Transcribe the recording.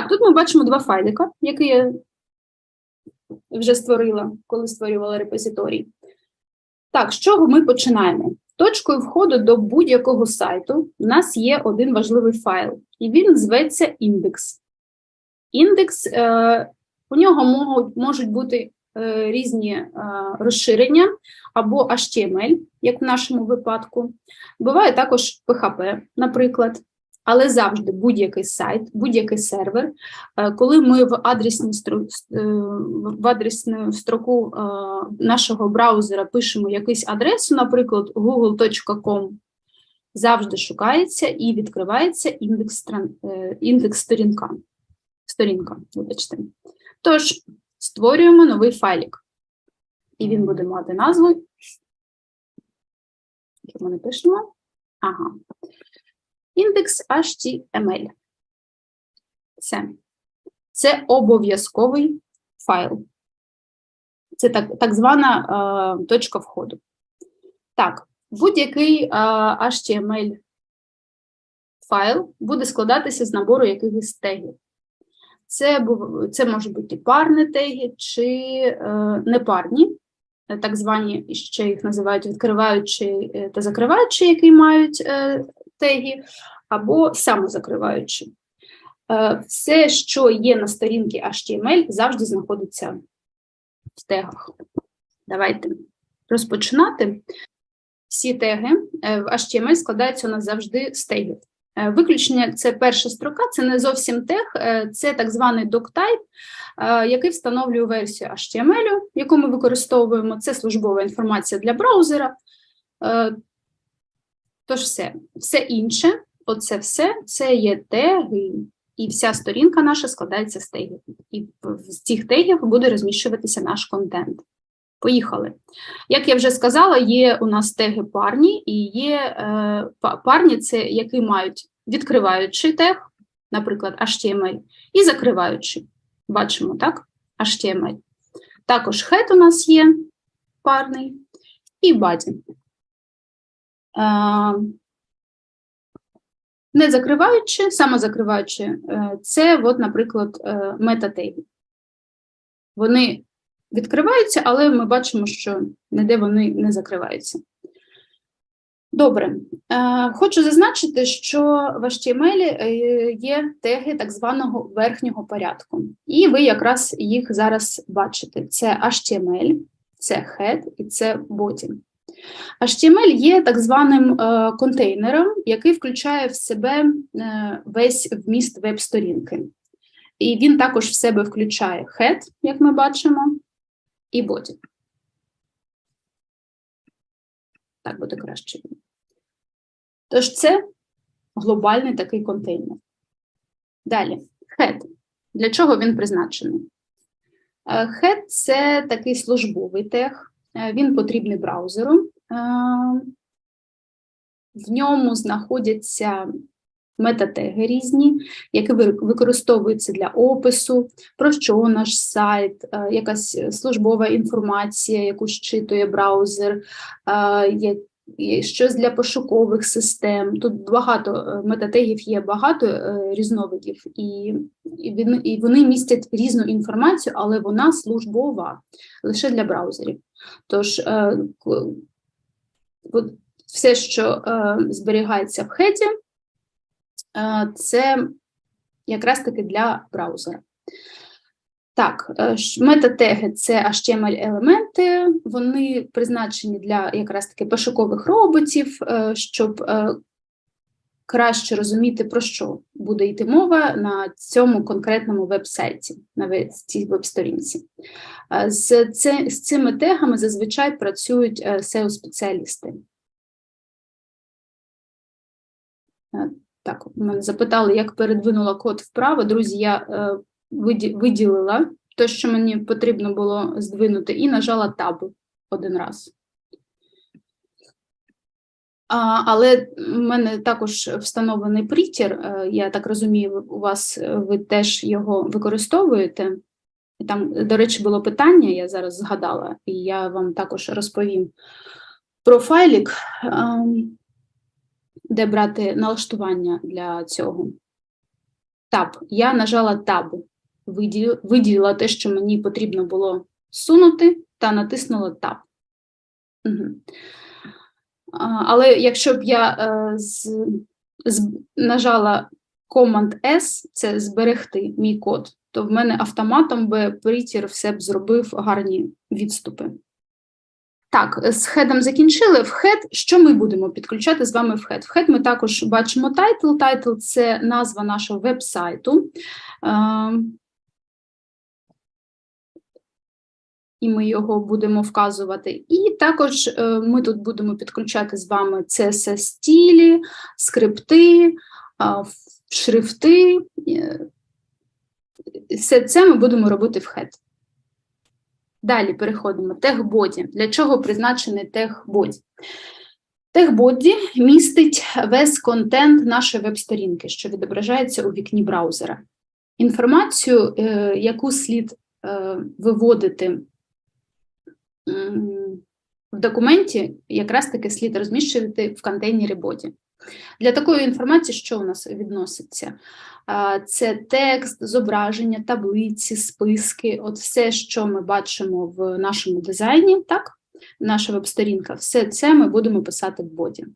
Так, тут ми бачимо два файлика, які я вже створила, коли створювала репозиторій. Так, з чого ми починаємо? Точкою входу до будь-якого сайту у нас є один важливий файл, і він зветься індекс. Індекс, е, у нього можуть, можуть бути е, різні е, розширення або HTML, як в нашому випадку. Буває також PHP, наприклад. Але завжди будь-який сайт, будь-який сервер, е, коли ми в адресну е, в адресну строку е, нашого браузера пишемо якусь адресу, наприклад, google.com, завжди шукається і відкривається індекс, індекс сторінка. Сторінка, вибачте. Тож, створюємо новий файлик. І він буде мати назву. Як ми напишемо? Ага. Індекс HTML. Це. Це обов'язковий файл. Це так, так звана е, точка входу. Так, будь-який е, HTML файл буде складатися з набору якихось тегів. Це, це можуть бути парні теги чи е, непарні, так звані, ще їх називають відкриваючі е, та закриваючі, які мають е, теги, або самозакриваючі. Е, Все, що є на сторінці HTML, завжди знаходиться в тегах. Давайте розпочинати. Всі теги е, в HTML складаються у нас завжди з тегів. Е, Виключення це перша строка, це не зовсім тег, це так званий е, який встановлює версію HTML, яку ми використовуємо. Це службова інформація для браузера. Тож все, все інше, оце все, це є теги, і вся сторінка наша складається з тегів. І з цих тегів буде розміщуватися наш контент. Поїхали. Як я вже сказала, є у нас теги парні, і є е, парні, це які мають відкриваючий тег, наприклад, HTML, і закриваючий. Бачимо, так? HTML. Також head у нас є парний, і body. Е, Не закриваючи, самозакриваючи, е, це, от, наприклад, е, метатеги. Вони відкриваються, але ми бачимо, що ніде вони не закриваються. Добре. Хочу зазначити, що в HTML є теги так званого верхнього порядку. І ви якраз їх зараз бачите: це HTML, це head і це body. HTML є так званим е, контейнером, який включає в себе е, весь вміст веб-сторінки. І він також в себе включає head, як ми бачимо, і body. Так буде краще. Тож це глобальний такий контейнер. Далі, head. Для чого він призначений? Е, Head – це такий службовий тег, е, він потрібний браузеру. Е, В ньому знаходяться метатеги різні, які використовуються для опису, про що наш сайт, е, якась службова інформація, яку щитує браузер, е, щось для пошукових систем. Тут багато е, метатегів є багато е, різновидів, і, і, вони містять різну інформацію, але вона службова лише для браузерів. Тож е, все, що зберігається в хеді, е, це якраз таки для браузера. Так, е, метатеги це HTML-елементи, вони призначені для якраз таки пошукових роботів, е, щоб е, краще розуміти, про що буде йти мова на цьому конкретному веб-сайті, на цій веб-сторінці. З, з цими тегами зазвичай працюють SEO-спеціалісти. Так, мене запитали, як передвинула код вправо. Друзі, я виділила те, що мені потрібно було здвинути, і нажала таб один раз. А, але в мене також встановлений притір. е, Я так розумію, у вас е, ви теж його використовуєте. Там, до речі, було питання, я зараз згадала, і я вам також розповім про файлік, ем, де брати налаштування для цього. Tab. Я нажала Tab. Виділила, те, що мені потрібно було сунути, та натиснула Tab. Угу. Але якщо б я е, з, з, нажала Command S, це зберегти мій код, то в мене автоматом би притір все б зробив гарні відступи. Так, з хедом закінчили. В хед, що ми будемо підключати з вами в хед? В хед ми також бачимо тайтл. Тайтл це назва нашого веб-сайту. І ми його будемо вказувати. І також е, ми тут будемо підключати з вами css стілі, скрипти, шрифти. Е, Все це ми будемо робити в хед. Далі переходимо. Техбоді. Для чого призначений техбоді? Техбоді містить весь контент нашої веб-сторінки, що відображається у вікні браузера. Інформацію, е, яку слід виводити в документі, якраз таки слід розміщувати в контейнері боді. Для такої інформації, що у нас відноситься? Це текст, зображення, таблиці, списки, от все, що ми бачимо в нашому дизайні, так? Наша веб-сторінка, все це ми будемо писати в боді.